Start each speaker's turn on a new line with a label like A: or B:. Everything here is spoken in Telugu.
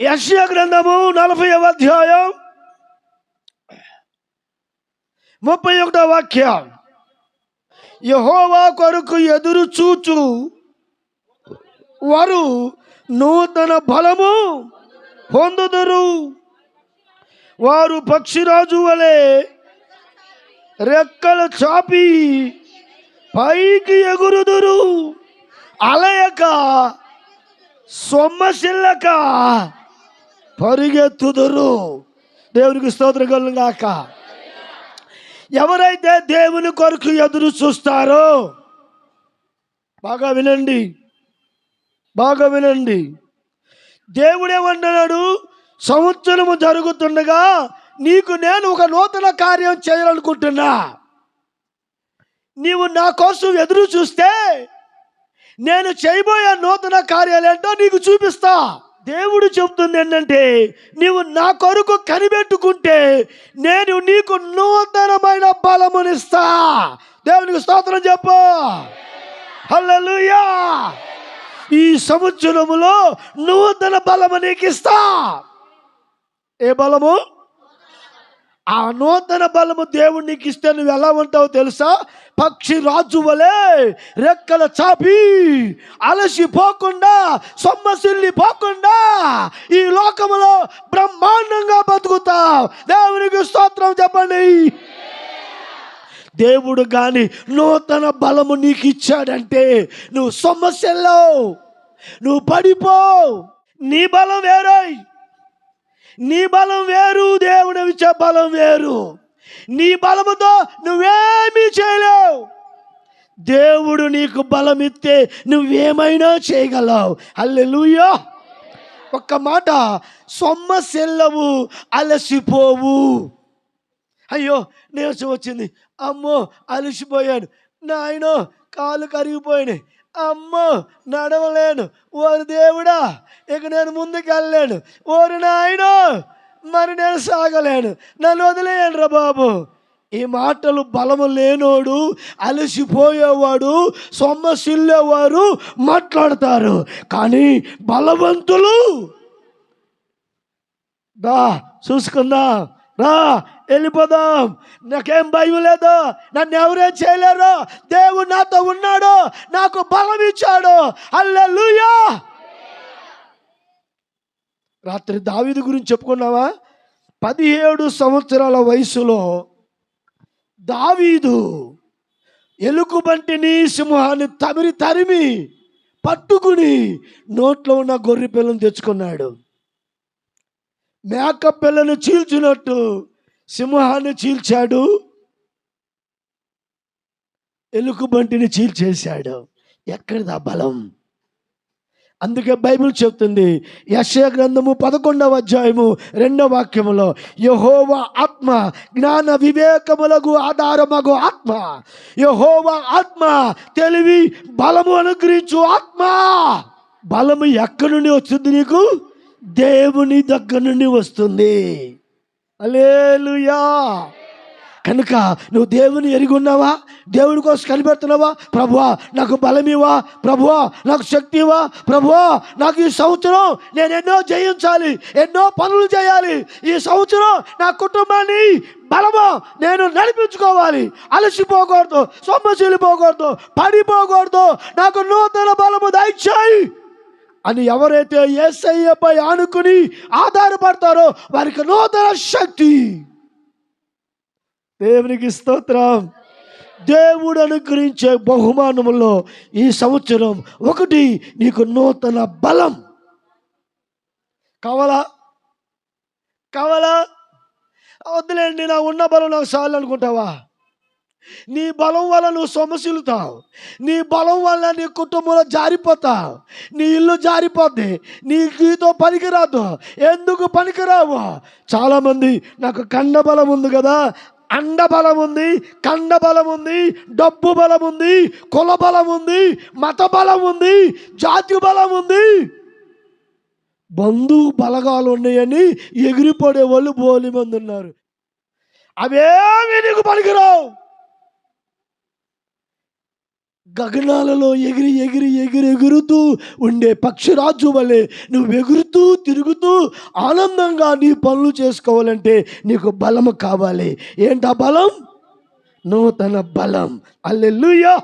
A: యశ్య గ్రంథము నలభై అధ్యాయం ముప్పై ఒకటో వాక్యం. యహోవా కొరకు ఎదురు చూచు. వారు నూతన బలము పొందుదురు. వారు పక్షిరాజు వలె రెక్కలు చాపి పైకి ఎగురుదురు. అలయక సొమ్మసిల్లక పరిగెత్తుదురు. దేవునికి స్తోత్రగలను గాక. ఎవరైతే దేవుని కొరకు ఎదురు చూస్తారో బాగా వినండి. బాగా వినండి. దేవుడేమంటున్నాడు సంవత్సరము జరుగుతుండగా నీకు నేను ఒక నూతన కార్యం చేయాలనుకుంటున్నా. నీవు నా కోసం ఎదురు చూస్తే నేను చేయబోయే నూతన కార్యాలేంటో నీకు చూపిస్తా. దేవుడు చెబుతుంది ఏంటంటే నీవు నా కొరకు కనిపెట్టుకుంటే నేను నీకు నూతనమైన బలమునిస్తా. దేవునికి స్తోత్రం చెప్పు. హల్లెలూయా. ఈ సంవత్సరములో నూతన బలము నీకు ఇస్తా ఏ బలము? ఆ నూతన బలము దేవుడు నీకు ఇస్తే నువ్వు ఎలా ఉంటావో తెలుసా? పక్షి రాజు వలె రెక్కల చాపి అలసిపోకుండా సొమ్మసిల్లి పోకుండా ఈ లోకములో బ్రహ్మాండంగా బతుకుతావు. దేవునికి స్తోత్రం చెప్పండి. దేవుడు గాని నూతన బలము నీకు ఇచ్చాడంటే నువ్వు సొమ్మసిల్లో నువ్వు పడిపో నీ బలం వేరే. నీ బలం వేరు దేవుడు ఇచ్చే బలం వేరు. నీ బలముతో నువ్వేమీ చేయలేవు. దేవుడు నీకు బలం ఇస్తే నువ్వేమైనా చేయగలవు. అల్లెలుయ్యా ఒక్క మాట సొమ్మ సెల్లవు అలసిపోవు. అయ్యో నీరసం వచ్చింది. అమ్మో అలసిపోయాను. నాయనో కాలు కరిగిపోయినాయి. అమ్మో నడవలేను. ఓరి దేవుడా ఇక నేను ముందుకు వెళ్ళలేను ఓరి నాయనో మరి నేను సాగలేను. నన్ను వదిలేయండి రా బాబు. ఈ మాటలు బలము లేనోడు అలసిపోయేవాడు సొమ్మసిల్లేవారు మాట్లాడతారు. కానీ బలవంతులు దా చూసుకుందాం. రా వెళ్ళిపోదాం నాకేం భయం లేదు. నన్ను ఎవరేం చేయలేరు. దేవుడు నాతో ఉన్నాడు. నాకు బలం ఇచ్చాడు. అల్లెలుయా రాత్రి దావీదు గురించి చెప్పుకున్నావా? పదిహేడు సంవత్సరాల వయసులో దావీదు ఎలుకుబంటిని సింహాన్ని తమిరి తరిమి పట్టుకుని నోట్లో ఉన్న గొర్రె పిల్లను తెచ్చుకున్నాడు. మేక పిల్లను చీల్చినట్టు సింహాన్ని చీల్చాడు. ఎలుగుబంటిని చీల్చేశాడు. ఎక్కడిదా బలం? అందుకే బైబిల్ చెప్తుంది యశయ గ్రంథము పదకొండవ అధ్యాయము రెండవ వాక్యములో యహోవ ఆత్మ జ్ఞాన వివేకములకు ఆధారమగు ఆత్మ. యహోవ ఆత్మ తెలివి బలము అనుగ్రహించు ఆత్మ. బలము ఎక్కడి నుండి వచ్చింది నీకు? దేవుని దగ్గర నుండి వస్తుంది. అలేలుయా కనుక నువ్వు దేవుని ఎరుగున్నావా దేవుని దేవుడి కోసం కనిపెడుతున్నావా? ప్రభువా నాకు బలమివా ప్రభువా నాకు శక్తివా ప్రభువా నాకు ఈ సంవత్సరం నేను ఎన్నో జయించాలి ఎన్నో పనులు చేయాలి. ఈ సంవత్సరం నా కుటుంబాన్ని బలము నేను నడిపించుకోవాలి. అలసిపోకూడదు సొమ్మశీలిపోకూడదు పడిపోకూడదు. నాకు నూతన బలము దయచేయి. అని ఎవరైతే ఏసయ్యపై ఆనుకుని ఆధారపడతారో వారికి నూతన శక్తి. దేవునికి స్తోత్రం. దేవుడు అనుగ్రహించే బహుమానములో ఈ సంవత్సరం ఒకటి నీకు నూతన బలం. కావాలా? కావాలా? వద్దులేండి నా ఉన్న బలం నాకు చాలు అనుకుంటావా? నీ బలం వల్ల నువ్వు సొమసిలుతావు నీ బలం వల్ల నీ కుటుంబంలో జారిపోతావు. నీ ఇల్లు జారిపోద్ది. నీ గీతో పనికిరాదు. ఎందుకు పనికిరావు? చాలామంది నాకు కండ బలం ఉంది కదా అండ బలం ఉంది కండ బలం ఉంది డబ్బు బలం ఉంది కుల బలం ఉంది మత బలం ఉంది జాతి బలం ఉంది. బంధువు బలగాలు ఉన్నాయని ఎగిరిపడే వాళ్ళు బోలి మంది ఉన్నారు అవేమి నీకు పనికిరావు. గగనాలలో ఎగిరి ఎగిరి ఎగిరి ఎగురుతూ ఉండే పక్షిరాజు వలె నువ్వు ఎగురుతూ తిరుగుతూ ఆనందంగా నీ పనులు చేసుకోవాలంటే నీకు బలము కావాలి. ఏంటా బలం? నూతన బలం. అల్లెల్లుయా